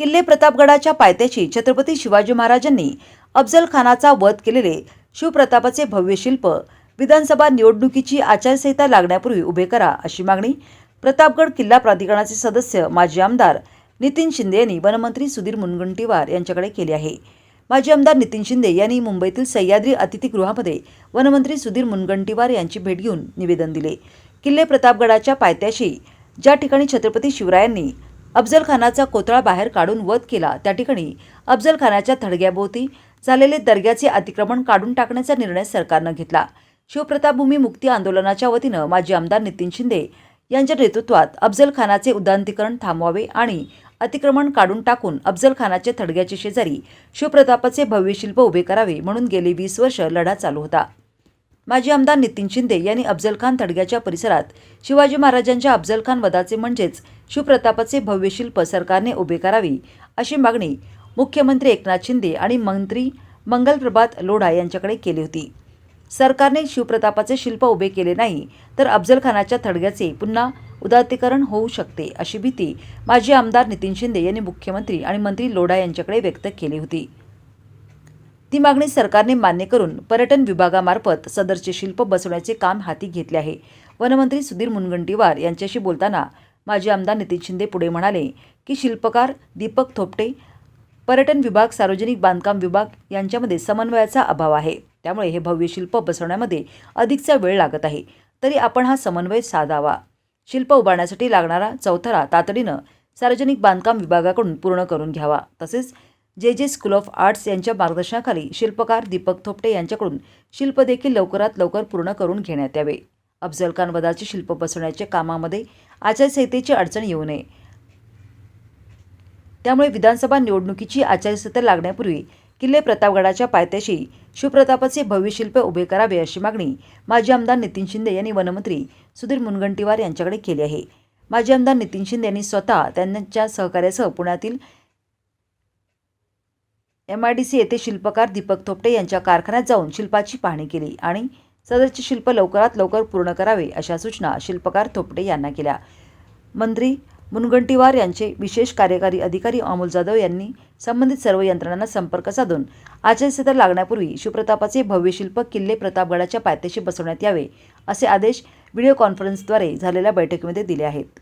किल्ले प्रतापगडाच्या पायथ्याशी छत्रपती शिवाजी महाराजांनी अफजल खानाचा वध केलेले शिवप्रतापाचे भव्य शिल्प विधानसभा निवडणुकीची आचारसंहिता लागण्यापूर्वी उभे करा अशी मागणी प्रतापगड किल्ला प्राधिकरणाचे सदस्य माजी आमदार नितीन शिंदे यांनी वनमंत्री सुधीर मुनगंटीवार यांच्याकडे केली आहे. माजी आमदार नितीन शिंदे यांनी मुंबईतील सह्याद्री अतिथीगृहामध्ये वनमंत्री सुधीर मुनगंटीवार यांची भेट घेऊन निवेदन दिले. किल्ले प्रतापगडाच्या पायथ्याशी ज्या ठिकाणी छत्रपती शिवरायांनी अफजल खानाचा कोतळा बाहेर काढून वध केला. त्या ठिकाणी अफजल खानाच्या थडग्याभोवती झालेले दर्ग्याचे अतिक्रमण काढून टाकण्याचा निर्णय सरकारनं घेतला. शिवप्रतापभूमी मुक्ती आंदोलनाच्या वतीनं माजी आमदार नितीन शिंदे यांच्या नेतृत्वात अफजल खानाचे उदांतीकरण थांबवावे आणि अतिक्रमण काढून टाकून अफजल खानाचे थडग्याचे शेजारी शिवप्रतापाचे भव्य शिल्प उभे करावे म्हणून गेली वीस वर्ष लढा चालू होता. माजी आमदार नितीन शिंदे यांनी अफजल खान थडग्याच्या परिसरात शिवाजी महाराजांच्या अफजलखान वदाचे म्हणजेच शिवप्रतापाचे भव्य शिल्प सरकारने उभे करावे अशी मागणी मुख्यमंत्री एकनाथ शिंदे आणि मंत्री मंगलप्रभात लोढा यांच्याकडे केली होती. सरकारने शिवप्रतापाचे शिल्प उभे केले नाही तर अफजलखानाच्या थडग्याचे पुन्हा उदात्तीकरण होऊ शकते अशी भीती माजी आमदार नितीन शिंदे यांनी मुख्यमंत्री आणि मंत्री लोढा यांच्याकडे व्यक्त केली होती. ती मागणी सरकारने मान्य करून पर्यटन विभागामार्फत सदरचे शिल्प बसवण्याचे काम हाती घेतले आहे. वनमंत्री सुधीर मुनगंटीवार यांच्याशी बोलताना माजी आमदार नितीन शिंदे पुढे म्हणाले की शिल्पकार दीपक थोपटे पर्यटन विभाग सार्वजनिक बांधकाम विभाग यांच्यामध्ये समन्वयाचा अभाव आहे. त्यामुळे हे भव्य शिल्प बसवण्यामध्ये अधिकचा वेळ लागत आहे. तरी आपण हा समन्वय साधावा. शिल्प उभारण्यासाठी लागणारा चौथरा तातडीनं सार्वजनिक बांधकाम विभागाकडून पूर्ण करून घ्यावा. तसेच जे जे स्कूल ऑफ आर्ट्स यांच्या मार्गदर्शनाखाली शिल्पकार दीपक थोपटे यांच्याकडून शिल्प देखील लवकरात लवकर पूर्ण करून घेण्यात यावे. अफजल खान वदाचे शिल्प बसवण्याच्या कामामध्ये आचारसंहितेची अडचण येऊ नये. त्यामुळे विधानसभा निवडणुकीची आचारसंहिता लागण्यापूर्वी किल्ले प्रतापगडाच्या पायथ्याशी शिवप्रतापाचे भव्य शिल्प उभे करावे अशी मागणी माजी आमदार नितीन शिंदे यांनी वनमंत्री सुधीर मुनगंटीवार यांच्याकडे केली आहे. माजी आमदार नितीन शिंदे यांनी स्वतः त्यांच्या सहकार्यासह पुण्यातील एम आय डी सी येथे शिल्पकार दीपक थोपटे यांच्या कारखान्यात जाऊन शिल्पाची पाहणी केली आणि सदरचे शिल्प लवकरात लवकर पूर्ण करावे अशा सूचना शिल्पकार थोपटे यांना केल्या. मंत्री मुनगंटीवार यांचे विशेष कार्यकारी अधिकारी अमोल जाधव यांनी संबंधित सर्व यंत्रणांना संपर्क साधून आचारसंहिता लागण्यापूर्वी शिवप्रतापाचे भव्य शिल्प किल्ले प्रतापगडाच्या पायथ्याशी बसवण्यात यावे असे आदेश व्हिडिओ कॉन्फरन्सद्वारे झालेल्या बैठकीमध्ये दिले आहेत.